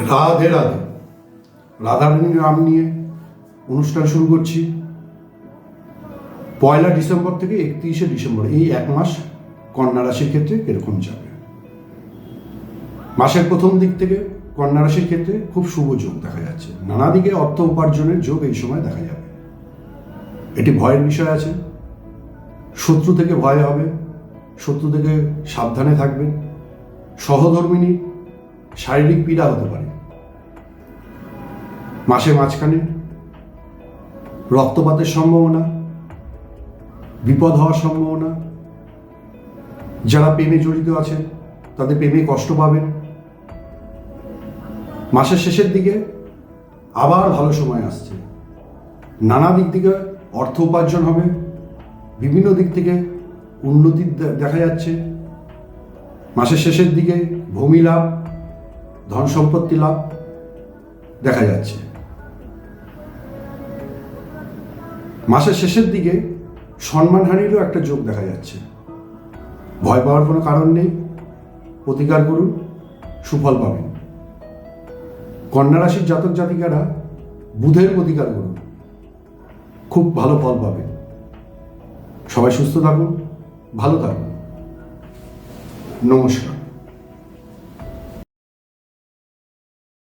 রাধে রাধে। রাধারানী রাম নিয়ে অনুষ্ঠান শুরু করছি। পয়লা ডিসেম্বর থেকে একত্রিশে ডিসেম্বর, এই এক মাস কন্যা রাশির ক্ষেত্রে এরকম যাবে। মাসের প্রথম দিক থেকে কন্যা রাশির ক্ষেত্রে খুব শুভ যোগ দেখা যাচ্ছে। নানা দিকে অর্থ উপার্জনের যোগ এই সময় দেখা যাবে। এটি ভয়ের বিষয় আছে। শত্রু থেকে ভয় হবে, শত্রু থেকে সাবধানে থাকবেন। সহধর্মিনী শারীরিক পীড়া হতে পারে। মাসে মাঝখানে রক্তপাতের সম্ভাবনা, বিপদ হওয়ার সম্ভাবনা। যারা প্রেমে জড়িত আছেন, তাদের প্রেমে কষ্ট পাবেন। মাসের শেষের দিকে আবার ভালো সময় আসছে। নানা দিক থেকে অর্থ উপার্জন হবে। বিভিন্ন দিক থেকে উন্নতি দেখা যাচ্ছে। মাসের শেষের দিকে ভূমি লাভ ধন সম্পত্তি লাভ দেখা যাচ্ছে। মাসের শেষের দিকে সম্মানহানিরও একটা যোগ দেখা যাচ্ছে। ভয় পাওয়ার কোনো কারণ নেই। প্রতিকার করুন, সুফল পাবেন। কন্যা রাশির জাতক জাতিকারা বুধের প্রতিকার করুন। খুব ভালো ফল পাবেন। সবাই সুস্থ থাকুন, ভালো থাকুন। নমস্কার।